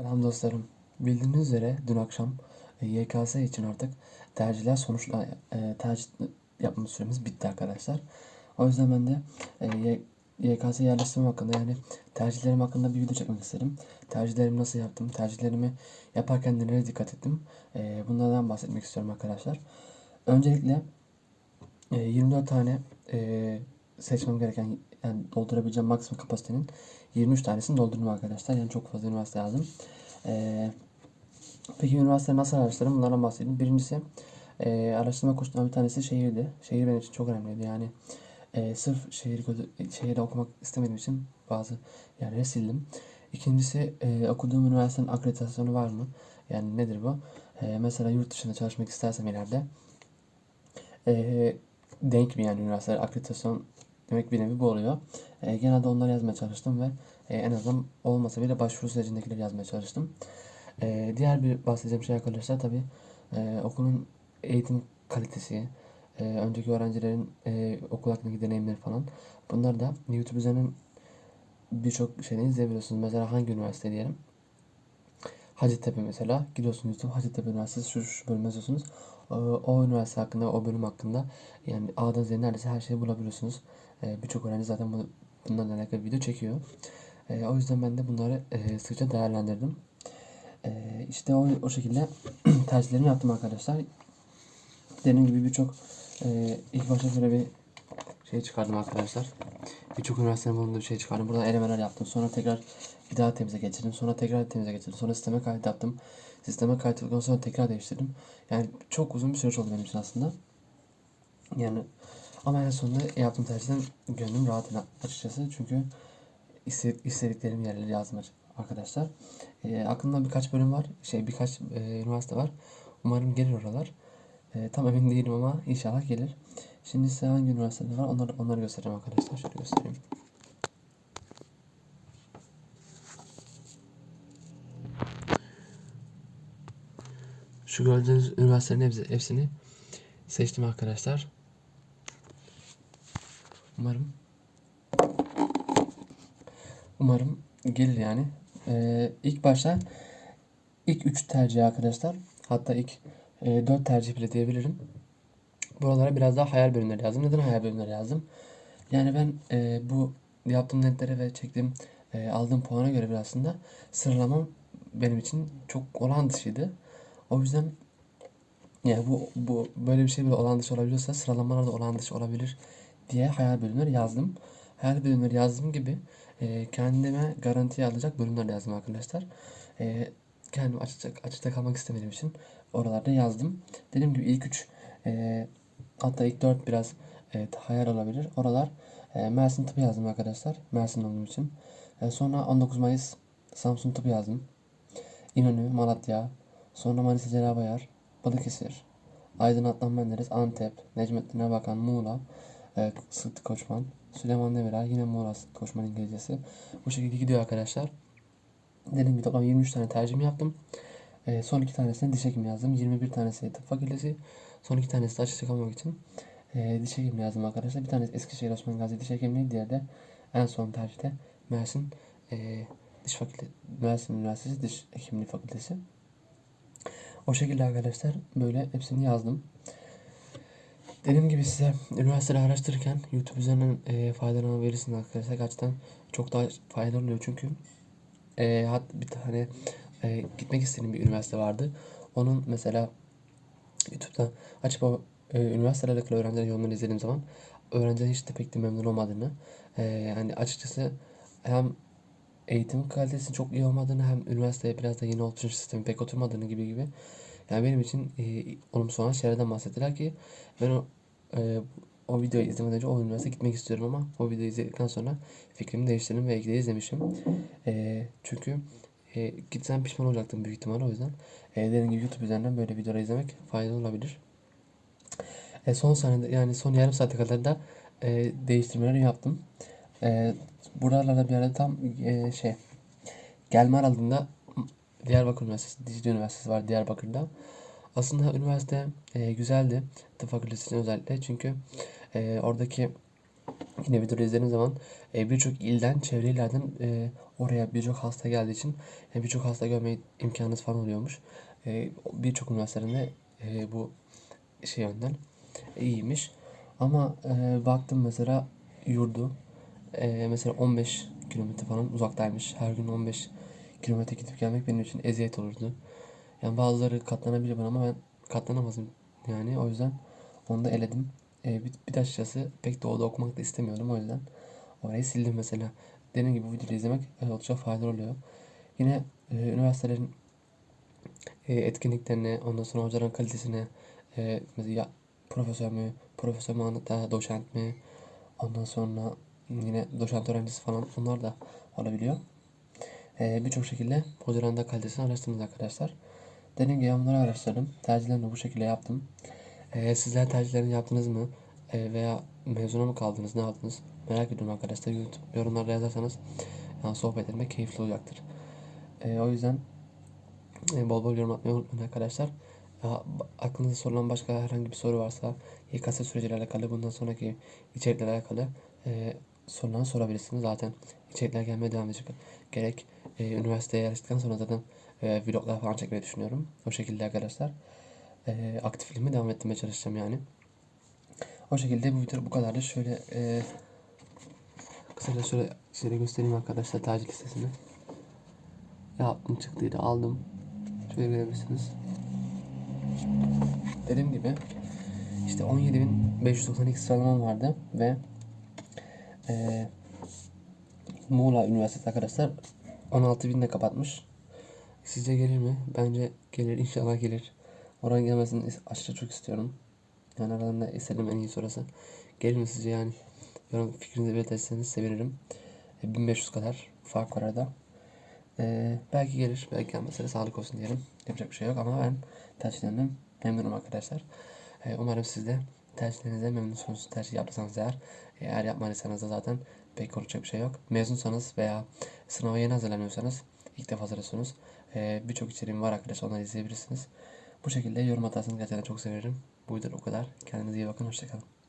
Selam dostlarım. Bildiğiniz üzere dün akşam e, YKS için artık tercihler sonuçla e, tercih yapma süremiz bitti arkadaşlar. O yüzden ben de e, YKS yerleştirme hakkında yani tercihlerim hakkında bir video çekmek istedim. Tercihlerimi nasıl yaptım, tercihlerimi yaparken nelere dikkat ettim. E, bunlardan bahsetmek istiyorum arkadaşlar. Öncelikle e, 24 tane e, seçmem gereken yani doldurabileceğim maksimum kapasitenin 23 tanesini doldurdum arkadaşlar. Yani çok fazla üniversite yazdım. Ee, peki üniversite nasıl araştırdım? Bunlardan bahsedeyim. Birincisi e, araştırma koşullarından bir tanesi şehirdi. Şehir benim için çok önemliydi. Yani e, sırf şehir şehirde okumak istemediğim için bazı yerleri sildim. İkincisi e, okuduğum üniversitenin akreditasyonu var mı? Yani nedir bu? E, mesela yurt dışında çalışmak istersem ileride e, denk mi yani üniversiteler akreditasyon demek bir nevi bu oluyor. E, genelde onları yazmaya çalıştım ve e, en azından olmasa bile başvuru sürecindekileri yazmaya çalıştım. E, diğer bir bahsedeceğim şey arkadaşlar tabii e, okulun eğitim kalitesi, e, önceki öğrencilerin e, okul hakkındaki deneyimleri falan. Bunlar da YouTube üzerinden birçok şeyden izleyebiliyorsunuz. Mesela hangi üniversite diyelim. Hacettepe mesela. Gidiyorsunuz YouTube Hacettepe Üniversitesi şu, şu bölüm yazıyorsunuz. O, o üniversite hakkında, o bölüm hakkında yani A'dan Z'ye neredeyse her şeyi bulabiliyorsunuz. E, Birçok öğrenci zaten bunu, bunlarla alakalı video çekiyor. E, o yüzden ben de bunları e, sıkça değerlendirdim. E, işte o, o şekilde tercihlerimi yaptım arkadaşlar. Dediğim gibi birçok e, ilk başta böyle bir şey çıkardım arkadaşlar. Birçok üniversitenin bulunduğu bir şey çıkardım. Buradan elemeler yaptım. Sonra tekrar bir daha temize geçirdim. Sonra tekrar temize geçirdim. Sonra sisteme kayıt yaptım. Sisteme kayıtladıktan sonra tekrar değiştirdim. Yani çok uzun bir süreç oldu benim için aslında. Yani ama en sonunda yaptığım tercihten gönlüm rahat açıkçası. Çünkü iste- istediklerim yerleri yazdım arkadaşlar. E, aklımda birkaç bölüm var. Şey birkaç e, üniversite var. Umarım gelir oralar. E, tam emin değilim ama inşallah gelir. Şimdi size hangi üniversiteler var onları, onları göstereceğim arkadaşlar. Şöyle göstereyim. Şu gördüğünüz üniversitelerin hepsi, hepsini seçtim arkadaşlar. Umarım umarım gelir yani. Ee, ilk başta ilk 3 tercih arkadaşlar. Hatta ilk e, 4 tercih bile diyebilirim. Buralara biraz daha hayal bölümleri yazdım. Neden hayal bölümleri yazdım? Yani ben e, bu yaptığım netlere ve çektiğim e, aldığım puana göre bir aslında sıralamam benim için çok olağan dışıydı. O yüzden yani bu, bu böyle bir şey bile olağan dışı olabiliyorsa sıralamalar da olağan dışı olabilir diye hayal bölümleri yazdım. Hayal bölümleri yazdığım gibi e, kendime garantiye alacak bölümler yazdım arkadaşlar. E, kendim açıkta, açıkta kalmak istemediğim için oralarda yazdım. Dediğim gibi ilk üç e, hatta ilk dört biraz e, hayal olabilir. Oralar e, Mersin tıpı yazdım arkadaşlar. Mersin olduğum için. E, sonra 19 Mayıs Samsun tıpı yazdım. İnönü, Malatya, sonra Manisa Celabayar, Balıkesir, Aydın Adnan Menderes, Antep, Necmettin Erbakan, Muğla, e, Sıtkı Koçman, Süleyman Demirel, yine Muğla Sıtkı Koçman İngilizcesi. Bu şekilde gidiyor arkadaşlar. Dediğim gibi toplam 23 tane tercih yaptım. E, son iki tanesine diş hekimi yazdım. 21 tanesi tıp fakültesi. Son iki tanesi de açıkça kalmak için e, diş hekimi yazdım arkadaşlar. Bir tanesi Eskişehir Osman Gazi Diş Hekimliği. Diğeri de en son tercihte Mersin e, Diş Fakültesi, Mersin Üniversitesi Diş Hekimliği Fakültesi. O şekilde arkadaşlar böyle hepsini yazdım. Dediğim gibi size üniversiteleri araştırırken YouTube üzerinden e, faydalanabilirsiniz arkadaşlar. Gerçekten çok daha faydalı oluyor çünkü e, hat bir tane e, gitmek istediğim bir üniversite vardı. Onun mesela YouTube'da açıp o e, üniversitelerle alakalı öğrencilerin yorumlarını izlediğim zaman öğrencilerin hiç de pek de memnun olmadığını e, yani açıkçası hem eğitim kalitesinin çok iyi olmadığını hem üniversiteye biraz da yeni olduğu için sistemin pek oturmadığını gibi gibi. Yani benim için e, olumsuz olan şeylerden bahsettiler ki ben o e, o videoyu izlemeden önce o üniversiteye gitmek istiyorum ama o videoyu izledikten sonra fikrimi değiştirdim ve de izlemişim. E, çünkü e, gitsem pişman olacaktım büyük ihtimalle o yüzden. E, dediğim gibi YouTube üzerinden böyle videoları izlemek faydalı olabilir. E, son saniyede yani son yarım saate kadar da e, değiştirmeleri yaptım. E, buralarda bir yerde tam e, şey gelme aralığında Diyarbakır Üniversitesi, Dicle Üniversitesi var Diyarbakır'da. Aslında üniversite e, güzeldi. Tıp fakültesi için özellikle çünkü e, oradaki yine videoda izlediğim zaman e, birçok ilden, çevre illerden e, oraya birçok hasta geldiği için e, birçok hasta görme imkanınız falan oluyormuş. E, birçok üniversitelerinde e, bu şey yönden iyiymiş. Ama e, baktım mesela yurdu e, mesela 15 kilometre falan uzaktaymış. Her gün 15 kilometre gidip gelmek benim için eziyet olurdu. Yani bazıları katlanabilir buna ama ben katlanamazdım yani o yüzden onu da eledim. E, bir, bir de açıkçası pek doğuda okumak da istemiyordum o yüzden orayı sildim mesela. Dediğim gibi bu videoyu izlemek e, oldukça faydalı oluyor. Yine e, üniversitelerin e, etkinliklerine, ondan sonra hocaların kalitesine, e, mesela profesör mü, profesör mü hatta doçent mi, ondan sonra yine doçent öğrencisi falan onlar da olabiliyor. E, Birçok şekilde hocaların da kalitesini araştırdınız arkadaşlar. Dediğim gibi bunları araştırdım. Tercihlerimi bu şekilde yaptım. E, sizler tercihlerini yaptınız mı? E, veya mezuna mı kaldınız? Ne yaptınız? Merak ediyorum arkadaşlar. YouTube yorumlarda yazarsanız yani sohbet etmek keyifli olacaktır. E, o yüzden e, bol bol yorum atmayı unutmayın arkadaşlar. Ya, aklınızda sorulan başka herhangi bir soru varsa YKS süreciyle alakalı bundan sonraki içerikle alakalı e, sorularını sorabilirsiniz. Zaten içerikler gelmeye devam edecek. Gerek e, üniversiteye yerleştikten sonra zaten e, vloglar falan çekmeyi düşünüyorum. O şekilde arkadaşlar. E, aktifliğimi devam ettirmeye çalışacağım yani. O şekilde bu video bu kadardı. Şöyle e, kısaca şöyle size göstereyim arkadaşlar tercih listesini. Yaptım çıktıydı aldım. Şöyle görebilirsiniz. Dediğim gibi işte 17.592 sıralamam vardı ve e, Muğla Üniversitesi arkadaşlar 16.000'de kapatmış. Sizce gelir mi? Bence gelir. inşallah gelir. Oranın gelmesini aşırı çok istiyorum. Yani aralarında istediğim en iyi orası. Gelir sizce yani? Yorum fikrinizi belirtirseniz sevinirim. E, 1500 kadar fark var arada. Ee, belki gelir, belki gelmezse sağlık olsun diyelim. Yapacak bir şey yok ama ben tercihlerimden memnunum arkadaşlar. Ee, umarım siz de tercihlerinize memnunsunuz. Tercih yaptıysanız eğer, eğer yapmadıysanız da zaten pek konuşacak bir şey yok. Mezunsanız veya sınava yeni hazırlanıyorsanız ilk defa hazırlıyorsunuz. Ee, Birçok içeriğim var arkadaşlar, onları izleyebilirsiniz. Bu şekilde yorum atarsanız gerçekten çok sevinirim. Bu o kadar. Kendinize iyi bakın, hoşçakalın.